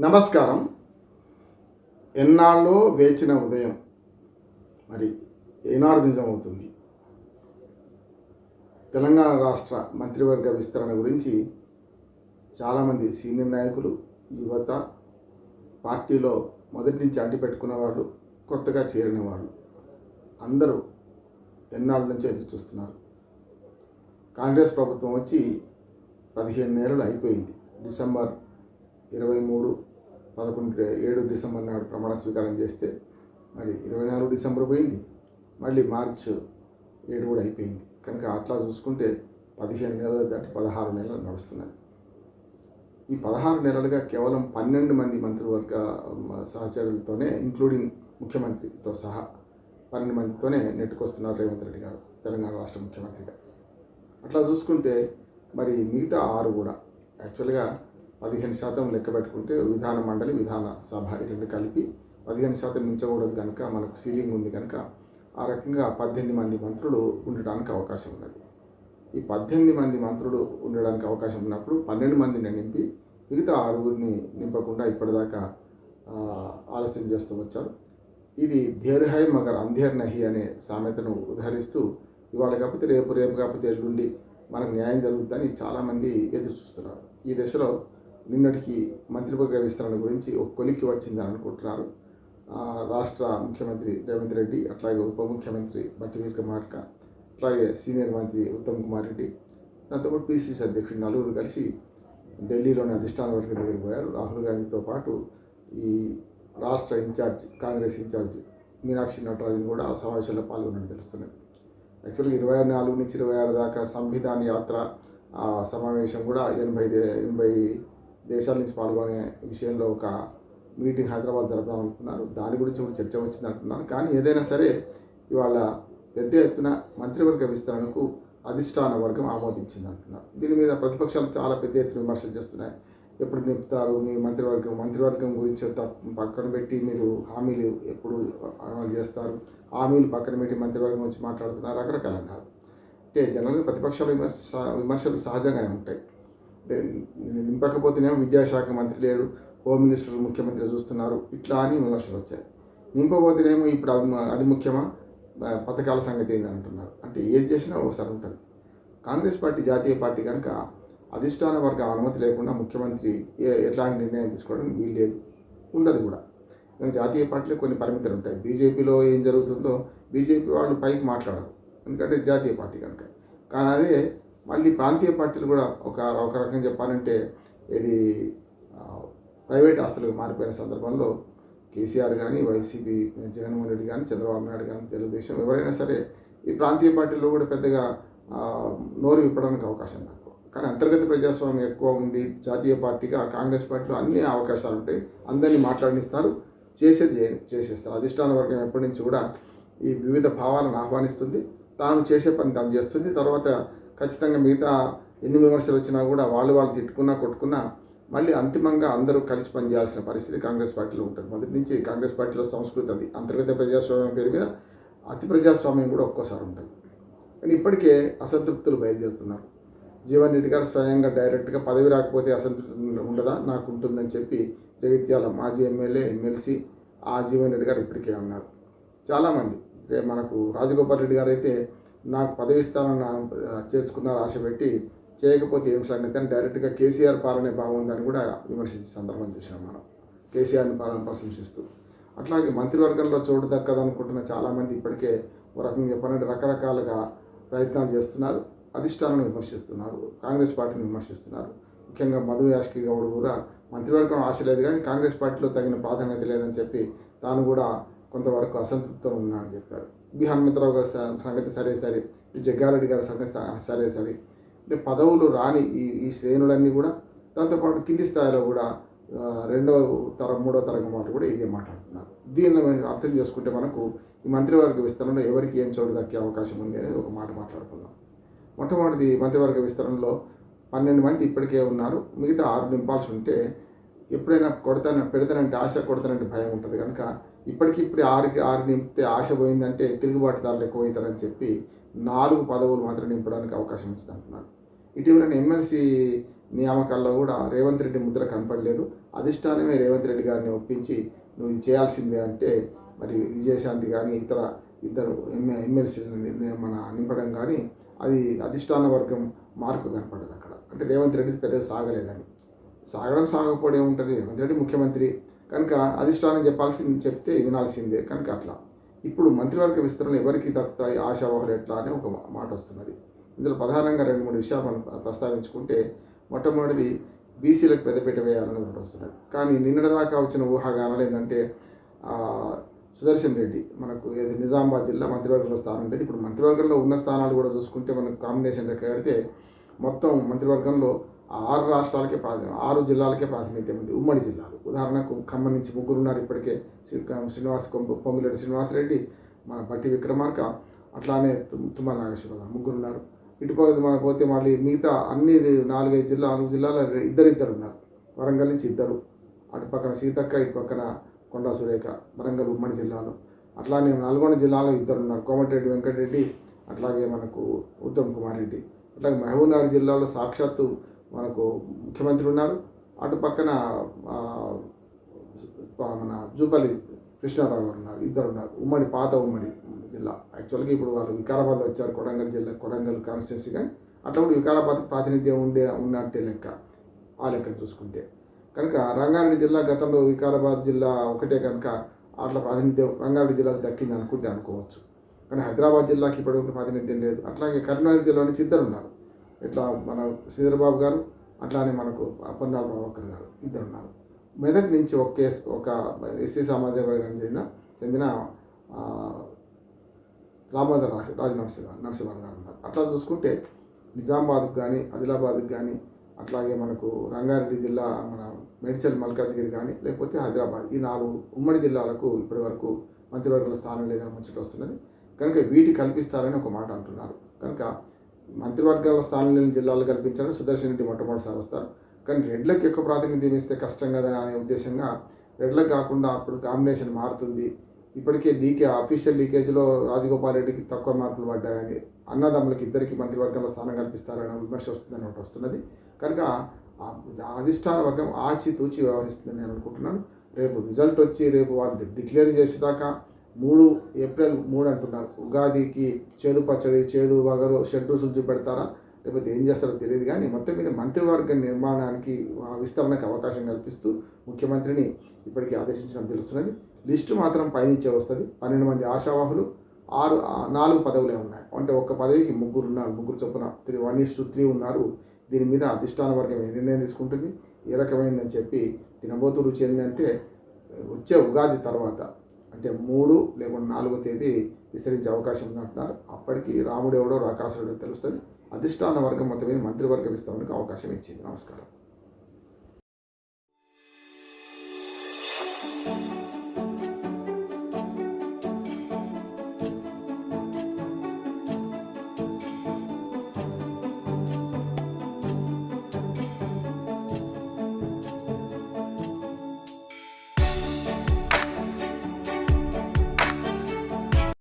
నమస్కారం. ఎన్నాళ్ళో వేచిన ఉదయం. మరి ఏనాడు నిజం అవుతుంది తెలంగాణ రాష్ట్ర మంత్రివర్గ విస్తరణ గురించి చాలామంది సీనియర్ నాయకులు యువత పార్టీలో మొదటి నుంచి అంటిపెట్టుకున్న వాళ్ళు కొత్తగా చేరిన వాళ్ళు అందరూ ఎన్నాళ్ళ నుంచి ఎదురు చూస్తున్నారు. కాంగ్రెస్ ప్రభుత్వం వచ్చి పదిహేను నెలలు అయిపోయింది. డిసెంబర్ ఇరవై మూడు పదకొండు ఏడు డిసెంబర్ నాడు ప్రమాణ స్వీకారం చేస్తే మరి ఇరవై నాలుగు డిసెంబర్ పోయింది. మళ్ళీ మార్చ్ ఏడు కూడా అయిపోయింది. కనుక అట్లా చూసుకుంటే పదిహేను నెలలు దాటి పదహారు నెలలు నడుస్తున్నాయి. ఈ పదహారు నెలలుగా కేవలం పన్నెండు మంది మంత్రివర్గ సహచరులతోనే ఇంక్లూడింగ్ ముఖ్యమంత్రితో సహా పన్నెండు మందితోనే నెట్టుకొస్తున్నారు రేవంత్ రెడ్డి గారు తెలంగాణ రాష్ట్ర ముఖ్యమంత్రిగా. అట్లా చూసుకుంటే మరి మిగతా ఆరు కూడా యాక్చువల్గా పదిహేను శాతం లెక్క పెట్టుకుంటే విధాన మండలి విధాన సభ ఈ రెండు కలిపి పదిహేను శాతం మించకూడదు కనుక మనకు సీలింగ్ ఉంది కనుక ఆ రకంగా పద్దెనిమిది మంది మంత్రులు ఉండడానికి అవకాశం ఉన్నది. ఈ పద్దెనిమిది మంది మంత్రులు ఉండడానికి అవకాశం ఉన్నప్పుడు పన్నెండు మందిని నింపి మిగతా ఆరుగురిని నింపకుండా ఇప్పటిదాకా ఆలస్యం చేస్తూ వచ్చారు. ఇది ధేర్ హై మగర్ అంధేర్ నహి అనే సామెతను ఉదహరిస్తూ ఇవాళ కాకపోతే రేపు రేపు కాకపోతే ఎల్లుండి మనకు న్యాయం జరుగుతుందని చాలామంది ఎదురు చూస్తున్నారు ఈ దశలో నిన్నటికి మంత్రివర్గ విస్తరణ గురించి ఒక కొలిక్కి వచ్చిందని అనుకుంటున్నారు. రాష్ట్ర ముఖ్యమంత్రి రేవంత్ రెడ్డి అట్లాగే ఉప ముఖ్యమంత్రి బట్టి విక్రమార్క అట్లాగే సీనియర్ మంత్రి ఉత్తమ్ కుమార్ రెడ్డి దాంతోపాటు పిసిసి అధ్యక్షుడు నలుగురు కలిసి ఢిల్లీలోని అధిష్టాన వర్గం దగ్గరికి పోయారు. రాహుల్ గాంధీతో పాటు ఈ రాష్ట్ర incharge Congress incharge Meenakshi Natarajan కూడా సమావేశంలో పాల్గొనడం తెలుస్తున్నది. యాక్చువల్గా ఇరవై నాలుగు నుంచి ఇరవై ఆరు దాకా సంవిధాన యాత్ర సమావేశం కూడా ఎనభై ఎనభై దేశాల నుంచి పాల్గొనే విషయంలో ఒక మీటింగ్ హైదరాబాద్ జరపడం అనుకున్నారు. దాని గురించి కూడా చర్చ వచ్చింది అంటున్నారు. కానీ ఏదైనా సరే ఇవాళ పెద్ద ఎత్తున మంత్రివర్గ విస్తరణకు అధిష్టాన వర్గం ఆమోదించింది అంటున్నారు. దీని మీద ప్రతిపక్షాలు చాలా పెద్ద ఎత్తున విమర్శలు చేస్తున్నాయి. ఎప్పుడు నింపుతారు మీ మంత్రివర్గం? మంత్రివర్గం గురించి త- పక్కన పెట్టి మీరు హామీలు ఎప్పుడు అమలు చేస్తారు? హామీలు పక్కన పెట్టి మంత్రివర్గం గురించి మాట్లాడుతున్నారు. రకరకాలు అన్నారు అంటే జనరల్గా ప్రతిపక్షాల విమర్శ సహ- విమర్శలు సహజంగానే ఉంటాయి. నింపకపోతేనేమో విద్యాశాఖ మంత్రి లేడు హోమ్ మినిస్టర్ ముఖ్యమంత్రి చూస్తున్నారు ఇట్లా అని విమర్శలు వచ్చాయి. నింపబోతేనేమో ఇప్పుడు అది అది ముఖ్యమా? పథకాల సంగతి ఏంది అంటున్నారు. అంటే ఏది చేసినా ఒకసారి ఉంటుంది. కాంగ్రెస్ పార్టీ జాతీయ పార్టీ కనుక అధిష్టాన వర్గ అనుమతి లేకుండా ముఖ్యమంత్రి ఏ ఎట్లాంటి నిర్ణయం తీసుకోవడం వీల్లేదు. ఉండదు కూడా. కానీ జాతీయ పార్టీలో కొన్ని పరిమితులు ఉంటాయి. బీజేపీలో ఏం జరుగుతుందో బీజేపీ వాళ్ళు పైకి మాట్లాడరు. ఎందుకంటే జాతీయ పార్టీ కనుక. కానీ అదే మళ్ళీ ప్రాంతీయ పార్టీలు కూడా ఒక ఒక రకంగా చెప్పాలంటే ఇది ప్రైవేట్ ఆస్తులకు మారిపోయిన సందర్భంలో కేసీఆర్ కానీ వైసీపీ జగన్మోహన్ రెడ్డి కానీ చంద్రబాబు నాయుడు కానీ తెలుగుదేశం ఎవరైనా సరే ఈ ప్రాంతీయ పార్టీల్లో కూడా పెద్దగా నోరు విప్పడానికి అవకాశం తక్కువ కానీ అంతర్గత ప్రజాస్వామ్యం ఎక్కువ ఉండి జాతీయ పార్టీగా కాంగ్రెస్ పార్టీలో అన్ని అవకాశాలు ఉంటాయి. అందరినీ మాట్లాడిస్తారు చేసేది చే- చేసేస్తారు. అధిష్టాన వర్గం ఎప్పటి నుంచి కూడా ఈ వివిధ భావాలను ఆహ్వానిస్తుంది. తాను చేసే పని తాను చేస్తుంది. తర్వాత ఖచ్చితంగా మిగతా ఎన్ని విమర్శలు వచ్చినా కూడా వాళ్ళు వాళ్ళు తిట్టుకున్నా కొట్టుకున్నా మళ్ళీ అంతిమంగా అందరూ కలిసి పనిచేయాల్సిన పరిస్థితి కాంగ్రెస్ పార్టీలో ఉంటుంది. మొదటి నుంచి కాంగ్రెస్ పార్టీలో సంస్కృతి అది. అంతర్గత ప్రజాస్వామ్యం పేరు మీద అతి ప్రజాస్వామ్యం కూడా ఒక్కోసారి ఉంటుంది. కానీ ఇప్పటికే అసంతృప్తులు బయలుదేరుతున్నారు. జీవన్ రెడ్డి గారు స్వయంగా డైరెక్ట్గా పదవి రాకపోతే అసంతృప్తి ఉండదా? నాకు ఉంటుందని చెప్పి జగిత్యాల మాజీ ఎమ్మెల్యే ఎమ్మెల్సీ ఆ జీవన్ రెడ్డి గారు ఇప్పటికే అన్నారు. చాలామంది. మనకు రాజగోపాల్ రెడ్డి గారు అయితే నాకు పదవి ఇస్తానని ఆ, ఆశ పెట్టి చేయకపోతే ఏం సంగతి అని డైరెక్ట్గా కేసీఆర్ పాలనే బాగుందని కూడా విమర్శించే సందర్భం చూసాం మనం. కేసీఆర్ని పాలన ప్రశంసిస్తూ. అట్లాగే మంత్రివర్గంలో చోటు దక్కదనుకుంటున్న చాలామంది ఇప్పటికే ఒక రకంగా చెప్పాలంటే రకరకాలుగా ప్రయత్నాలు చేస్తున్నారు అధిష్టానాన్ని విమర్శిస్తున్నారు కాంగ్రెస్ పార్టీని విమర్శిస్తున్నారు. ముఖ్యంగా మధు యాష్కి గౌడ్ కూడా మంత్రివర్గం ఆశ లేదు కానీ కాంగ్రెస్ పార్టీలో తగిన ప్రాధాన్యత లేదని చెప్పి తాను కూడా కొంతవరకు అసంతృప్తం ఉన్నానని చెప్పారు. బి హనుమంతరావు గారి సంగతి సరే సరే జగ్గారెడ్డి గారి సంగతి సరే సరే అంటే పదవులు రాని ఈ ఈ శ్రేణులన్నీ కూడా దాంతోపాటు కింది స్థాయిలో కూడా రెండవ రెండో తరం మూడో తరం మాట కూడా ఇదే మాట్లాడుతున్నారు దీన్ని అర్థం చేసుకుంటే మనకు ఈ మంత్రివర్గ విస్తరణలో ఎవరికి ఏం చోటు దక్కే అవకాశం ఉంది అనేది ఒక మాట మాట్లాడుకుందాం. మొట్టమొదటిది మంత్రివర్గ విస్తరణలో పన్నెండు మంది ఇప్పటికే ఉన్నారు. మిగతా ఆరు నింపాల్సి ఉంటే ఎప్పుడైనా కొడతాను పెడతానంటే ఆశ కొడతానంటే భయం ఉంటుంది. కనుక ఇప్పటికిప్పుడు ఆరుకి ఆరు నింపితే ఆశ పోయిందంటే తిరుగుబాటుదారులు ఎక్కువ అవుతారని చెప్పి నాలుగు పదవులు మాత్రం నింపడానికి అవకాశం ఇస్తుంది అంటున్నారు. ఇటీవల ఎమ్మెల్సీ నియామకాల్లో కూడా రేవంత్ రెడ్డి ముద్ర కనపడలేదు. అధిష్టానమే రేవంత్ రెడ్డి గారిని ఒప్పించి నువ్వు ఇది చేయాల్సిందే అంటే మరి విజయశాంతి కానీ ఇతర ఇద్దరు ఎమ్మె ఎమ్మెల్సీలను మన నింపడం కానీ అది అధిష్టాన వర్గం మార్పు కనపడదు అక్కడ. అంటే రేవంత్ రెడ్డి పెద్దగా సాగలేదని. సాగడం సాగకపోవడం ఉంటుంది రేవంత్ రెడ్డి ముఖ్యమంత్రి. కనుక అధిష్టానం చెప్పాల్సింది చెప్తే వినాల్సిందే. కనుక అట్లా. ఇప్పుడు మంత్రివర్గ విస్తరణ ఎవరికి దక్కుతాయి? ఆశావాహులు ఎట్లా అని ఒక మాట వస్తున్నది. ఇందులో ప్రధానంగా రెండు మూడు విషయాలు మనం ప్రస్తావించుకుంటే మొట్టమొదటిది బీసీలకు పెద్దపీట వేయాలని ఒకటి వస్తున్నది. కానీ నిన్నటిదాకా వచ్చిన ఊహాగానాలు ఏంటంటే సుదర్శన్ రెడ్డి మనకు ఏది నిజామాబాద్ జిల్లా మంత్రివర్గంలో స్థానం లేదు. ఇప్పుడు మంత్రివర్గంలో ఉన్న స్థానాలు కూడా చూసుకుంటే మనకు కాంబినేషన్ లెక్క కడితే మొత్తం మంత్రివర్గంలో ఆరు రాష్ట్రాలకే ప్రాధాన్యం ఆరు జిల్లాలకే ప్రాతినిధ్యం ఉంది. ఉమ్మడి జిల్లాలు. ఉదాహరణకు ఖమ్మం నుంచి ముగ్గురు ఉన్నారు ఇప్పటికే. శ్రీ- శ్రీనివాస్ కొంపు శ్రీనివాసరెడ్డి మన బట్టి విక్రమార్క అట్లానే తుమ్- తుమ్మల నాగేశ్వరరావు ముగ్గురు ఉన్నారు. ఇటుపోతే పోతే పోతే మళ్ళీ మిగతా అన్ని నాలుగైదు జిల్లా నాలుగు జిల్లాల ఇద్దరు ఉన్నారు. వరంగల్ నుంచి ఇద్దరు. అటు పక్కన సీతక్క ఇటు పక్కన కొండా సురేఖ వరంగల్ ఉమ్మడి జిల్లాలో. అట్లానే నల్గొండ జిల్లాలో ఇద్దరు ఉన్నారు. కోమటిరెడ్డి వెంకటరెడ్డి అట్లాగే మనకు ఉత్తమ్ కుమార్ రెడ్డి. అట్లాగే మహబూబ్నగర్ జిల్లాలో సాక్షాత్తు మనకు ముఖ్యమంత్రి ఉన్నారు. అటు పక్కన మన జూపల్లి కృష్ణారావు గారు ఉన్నారు ఇద్దరు ఉన్నారు. ఉమ్మడి పాత ఉమ్మడి జిల్లా. యాక్చువల్గా ఇప్పుడు వాళ్ళు వికారాబాద్ వచ్చారు కొడంగల్ జిల్లా కొడంగల్ కాన్స్టిట్యున్సీ కానీ అట్లా కూడా వికారాబాద్ ప్రాతినిధ్యం ఉండే ఉన్నట్టే లెక్క ఆ లెక్క చూసుకుంటే. కనుక రంగారెడ్డి జిల్లా గతంలో వికారాబాద్ జిల్లా ఒకటే కనుక అట్లా ప్రాతినిధ్యం రంగారెడ్డి జిల్లాకు దక్కింది అనుకుంటే అనుకోవచ్చు. కానీ హైదరాబాద్ జిల్లాకి ఇప్పటివరకు ప్రాతినిధ్యం లేదు. అట్లాగే కరీంనగర్ జిల్లా నుంచి ఇద్దరు ఉన్నారు. ఇట్లా మన శ్రీధరబాబు గారు అట్లానే మనకు అప్పన్నాల ప్రభాకర్ గారు ఇద్దరు ఉన్నారు మెదక్ నుంచి ఒక కేసు ఒక ఎస్సీ సమాజ వర్గానికి చెందిన చెందిన రామోదర్ రాజ రాజ నరసింహ నరసింహన్ గారు ఉన్నారు. అట్లా చూసుకుంటే నిజామాబాద్కి కానీ ఆదిలాబాద్కి కానీ అట్లాగే మనకు రంగారెడ్డి జిల్లా మన మేడ్చల్ మల్కాజ్గిరి కానీ లేకపోతే హైదరాబాద్ ఈ నాలుగు ఉమ్మడి జిల్లాలకు ఇప్పటి వరకు మంత్రివర్గంలో స్థానం లేదని ముచ్చట వస్తున్నది. కనుక వీటి కల్పిస్తారని ఒక మాట అంటున్నారు. కనుక మంత్రివర్గాల స్థానంలో జిల్లాలు కల్పించాలని సుదర్శన్ రెడ్డి మొట్టమొదటిసారి వస్తారు కానీ రెడ్లకు ఎక్కువ ప్రాతినిధ్యం ఇస్తే కష్టం కదా అనే ఉద్దేశంగా రెడ్లకు కాకుండా అప్పుడు కాంబినేషన్ మారుతుంది. ఇప్పటికే లీకే అఫీషియల్ లీకేజ్లో రాజగోపాల్ రెడ్డికి తక్కువ మార్కులు పడ్డాయని అన్నదమ్ములకి ఇద్దరికి మంత్రివర్గంలో స్థానం కల్పిస్తారనే విమర్శ వస్తుందని ఒకటి వస్తున్నది. కనుక అధిష్టాన వర్గం ఆచితూచి వ్యవహరిస్తుందని నేను అనుకుంటున్నాను. రేపు రిజల్ట్ వచ్చి రేపు వాళ్ళు డిక్లేర్ చేసేదాకా మూడు ఏప్రిల్ మూడు అంటున్నారు. ఉగాదికి చేదు పచ్చడి చేదు వగరు షెడ్ రుసులు చూపెడతారా లేకపోతే ఏం చేస్తారో తెలియదు కానీ మొత్తం మీద మంత్రివర్గ నిర్మాణానికి విస్తరణకు అవకాశం కల్పిస్తూ ముఖ్యమంత్రిని ఇప్పటికీ ఆదేశించడం తెలుస్తున్నది. లిస్టు మాత్రం పైనుంచే వస్తుంది. పన్నెండు మంది ఆశావాహులు ఆరు నాలుగు పదవులే ఉన్నాయి. అంటే ఒక్క పదవికి ముగ్గురు ఉన్నారు. ముగ్గురు చొప్పున త్రీ వన్ ఇస్టు త్రీ ఉన్నారు. దీని మీద అధిష్టాన వర్గం ఏ నిర్ణయం తీసుకుంటుంది. ఏ రకమైందని చెప్పి తినబోతు రుచి ఏంటంటే వచ్చే ఉగాది తర్వాత అంటే మూడు లేకుంటే నాలుగో తేదీ విస్తరించే అవకాశం ఉందంటున్నారు. అప్పటికి రాముడు ఎవడో రాకాసుడో తెలుస్తుంది. అధిష్టాన వర్గం మొత్తం మీద మంత్రివర్గం విస్తరణకు అవకాశం ఇచ్చింది. నమస్కారం.